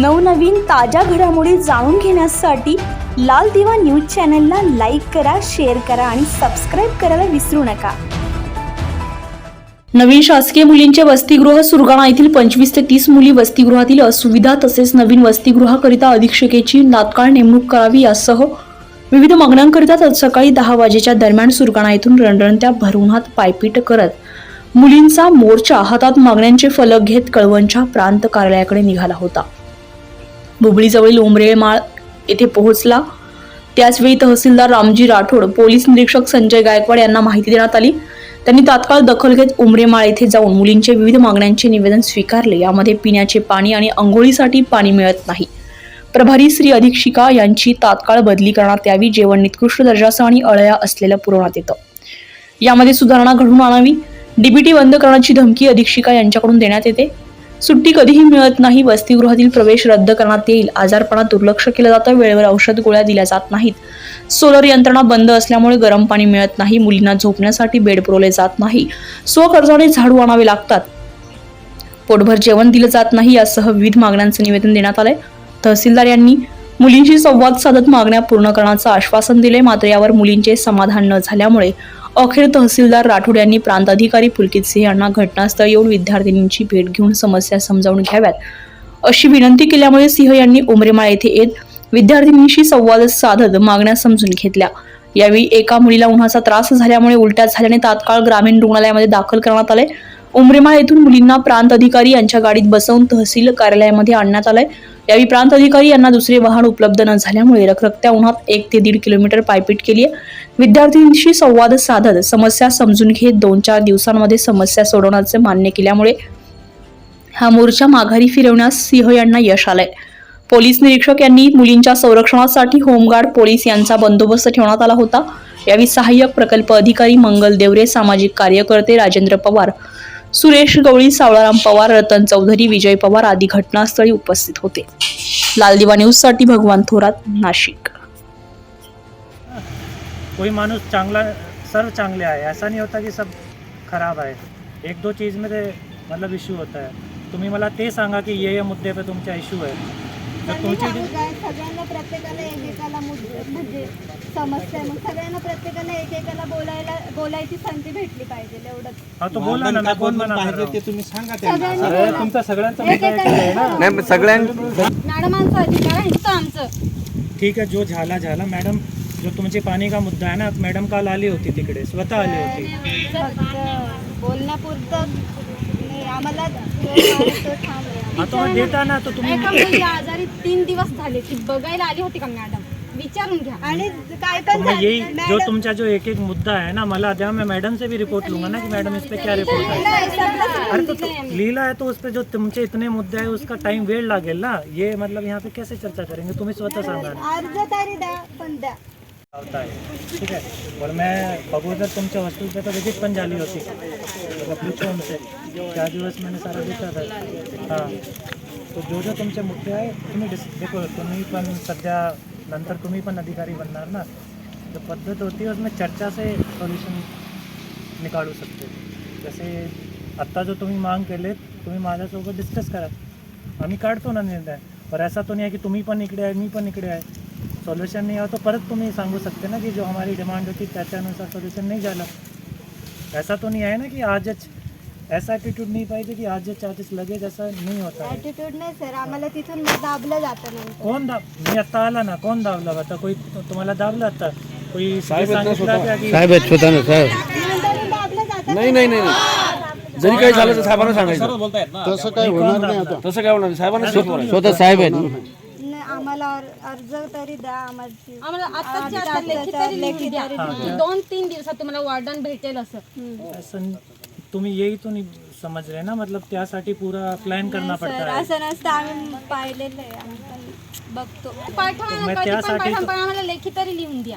नवनवीन ताज्या घडामोडी जाणून घेण्यासाठी लाल दिवा न्यूज चॅनलला लाईक करा शेअर करा आणि सबस्क्राईब करायला विसरू नका. नवीन शासकीय मुलींचे वसतिगृह सुरगाणा येथील पंचवीस ते तीस मुली वसतिगृहातील असुविधा तसेच नवीन वसतिगृहाकरिता अधीक्षकेची नातकाळ नेमणूक करावी यासह विविध मागण्यांकरिता सकाळी दहा वाजेच्या दरम्यान सुरगाणा येथून रणरणत्या भरुणात पायपीट करत मुलींचा मोर्चा हातात मागण्यांचे फलक घेत कळवणच्या प्रांत कार्यालयाकडे निघाला होता. भुबळीजवळील उमरेमाळ येथे पोहोचला. त्याचवेळी तहसीलदार रामजी राठोड पोलीस निरीक्षक संजय गायकवाड यांना माहिती देण्यात आली. त्यांनी तात्काळ दखल घेत उमरेमाळ येथे जाऊन मुलींच्या विविध मागण्यांचे निवेदन स्वीकारले. यामध्ये पिण्याचे पाणी आणि अंघोळीसाठी पाणी मिळत नाही. प्रभारी श्री अधीक्षिका यांची तात्काळ बदली करण्यात यावी जेवण निकृष्ट दर्जाचं आणि अळया असलेलं पुरवण्यात येतं. यामध्ये सुधारणा घडवून आणावी डीबीटी बंद करण्याची धमकी अधीक्षिका यांच्याकडून देण्यात येते. सुट्टी कधीही मिळत नाही वसतिगृहातील प्रवेश रद्द करण्यात येईल. आजारपणात दुर्लक्ष केलं जातं वेळेवर औषध गोळ्या दिल्या जात नाहीत. सोलर यंत्रणा बंद असल्यामुळे गरम पाणी मिळत नाही मुलींना झोपण्यासाठी बेड पुरवले जात नाही. स्वखर्चाने झाडू आणावे लागतात. पोटभर जेवण दिलं जात नाही यासह विविध मागण्यांचं निवेदन देण्यात आलंय. तहसीलदार यांनी मुलींशी संवाद साधत मागण्या पूर्ण करण्याचं आश्वासन दिले मात्र यावर मुलींचे समाधान न झाल्यामुळे अखेर तहसीलदार राठोड यांनी प्रांत अधिकारी पुलकित सिंह यांना घटनास्थळी येऊन विद्यार्थिनींची भेट घेऊन समस्या समजावून घ्याव्यात. अशी विनंती केल्यामुळे सिंह यांनी उमरेमाळ येथे येत विद्यार्थिनींशी संवाद साधत मागण्या समजून घेतल्या. यावेळी एका मुलीला उन्हाचा त्रास झाल्यामुळे उलट्या झाल्याने तात्काळ ग्रामीण रुग्णालयामध्ये दाखल करण्यात आले. उमरेमाळ येथून मुलींना प्रांत अधिकारी यांच्या गाडीत बसवून तहसील कार्यालयामध्ये आणण्यात आलंय. यावेळी प्रांत अधिकारी यांना दुसरे वाहन उपलब्ध न झाल्यामुळे रखरखत्या उन्हात एक ते दीड किलोमीटर पायपीट केली आहे. विद्यार्थ्यांशी संवाद साधत समस्या समजून घेत दोन चार दिवसांमध्ये समस्या सोडवण्याचे मान्य केल्यामुळे हा मोर्चा माघारी फिरवण्यास सिंह यांना यश आलंय. पोलीस निरीक्षक यांनी मुलींच्या संरक्षणासाठी होमगार्ड पोलीस यांचा बंदोबस्त ठेवण्यात आला होता. यावेळी सहाय्यक प्रकल्प अधिकारी मंगल देवरे सामाजिक कार्यकर्ते राजेंद्र पवार सुरेश गवळी सावळाराम पवार रतन चौधरी विजय पवार आदी घटनास्थळी उपस्थित होते. लालदिवा न्यूजसाठी भगवान थोरात नाशिक. कोई माणूस चांगला सर्व चांगले आहे. ऐसा नाही होता की सब खराब आहे. एक दो चीज़ मध्ये मतलब इश्यू होता है. तुम्ही मला ते सांगा की ये ये मुद्दे पे तुमचा इश्यू आहे. सगळ्यांना प्रत्येकाला एकेकाला मुद्दे म्हणजे समस्या आहे. मग. सगळ्यांना प्रत्येकाला एकेकाला बोलायला बोलायची संधी भेटली पाहिजे एवढंच. हा तो बोला ना कोण पाहिजे. तुम्ही सांगा त्यांना. सगळ्यांनी अरे बोला. तुमचा सगळ्यांचा मुद्दा एक आहे ना. नाही पण सगळ्यां मॅडमांचा अधिकार आहे इथं आमचं. ठीक है जो झाला झाला. मॅडम जो तुमचे पाणी का मुद्दा आहे ना मॅडम काल आली होती तिकडे स्वतः आली होती. फक्त बोलण्यापुरतं नाही, आम्हाला जो आहे तो ठाम आहे. तो मग देता ना तो तुम्ही एका मुलगी आजारी तीन दिवस झाले ती बघायला आली होती का मॅडम? विचारून घ्या. आणि काय तो पण मैं यही झालं, जो मॅडम- तुमचा जो एक एक मुद्दा है ना मला द्या मैं मैडम से भी रिपोर्ट लूंगा ना कि मैडम इस पे क्या रिपोर्ट है नाही, सगळं अरे तो, तो लीला है तो उस पे जो तुमचे इतने मुद्दे हैं उसका टाइम वेळ लागेल ना. ये मतलब यहाँ पे कैसे चर्चा करेंगे? तुम्ही स्वतः सांगा. ना अर्ज तरी द्या पण द्या. होता है ठीक है और मैं अगोदर तुमच्या हॉस्टेल तर व्हिजिट विजिट पण झाली होती. तो पूछो त्या दिवस मैंने सारा देखा आहे हां. तो जो जो तुमचे मुद्दे आहे तुम्ही डिस देखो तुम्ही पण सध्या नंतर तुम्ही पण अधिकारी बनणार ना. जो पद्धत होती है उसमें चर्चा से सोल्युशन निकालू शकते. जसे आत्ता जो तुम्ही मांग केले तुम्ही माझ्यासोबत डिस्कस करा. आम्ही काढतो ना निर्णय. पर ऐसा तो नहीं है कि तुम्ही पण इकडे आहे मी पण इकडे आहे. सॉल्युशन नहीं आया तो परत तुम्ही सांगू सकते ना की जो हमारी डिमांड होती त्याच्यानुसार सोल्युशन नाही झालं ऐसा तो नहीं आहे ना की आजच ऐसा ॲटिट्यूड नहीं पाहिजे की आज चार्जेस लगेच ऐसा नहीं होता है। ॲटिट्यूड नाही सर आम्हाला तिथून मग दाबलं जातं नंतर कोण दाब मी आता आला ना कोण दाबलं आता कोई तुम्हाला दाबलं आता? कोई सांगितलं का की साहेब आहेत स्वतः साहेब. नंतर दाबलं जातं नाही नाही. नाही नाही. जरी काही झालं तर साहेबांना सांगायचं. तसं काय होणार नाही आता. तसं काय होणार नाही. साहेबांना स्वतः साहेब आहेत. आम्हाला अर- अर्ज तरी द्या आम्हाला आता लेखी तरी लिहून द्या. की दोन तीन दिवसात तुम्हाला वॉर्डन भेटेल असं. असं तुम्ही येई तो नाही समज रहे ना मतलब त्यासाठी पुरा प्लॅन करना पडता सर है असं नसतं आम्ही पाहिलेलं आहे आम्ही पण बघतो. पाठवा ना मग कधी पण त्यासाठी पाठवा तो- पण आम्हाला लेखी तरी लिहून द्या.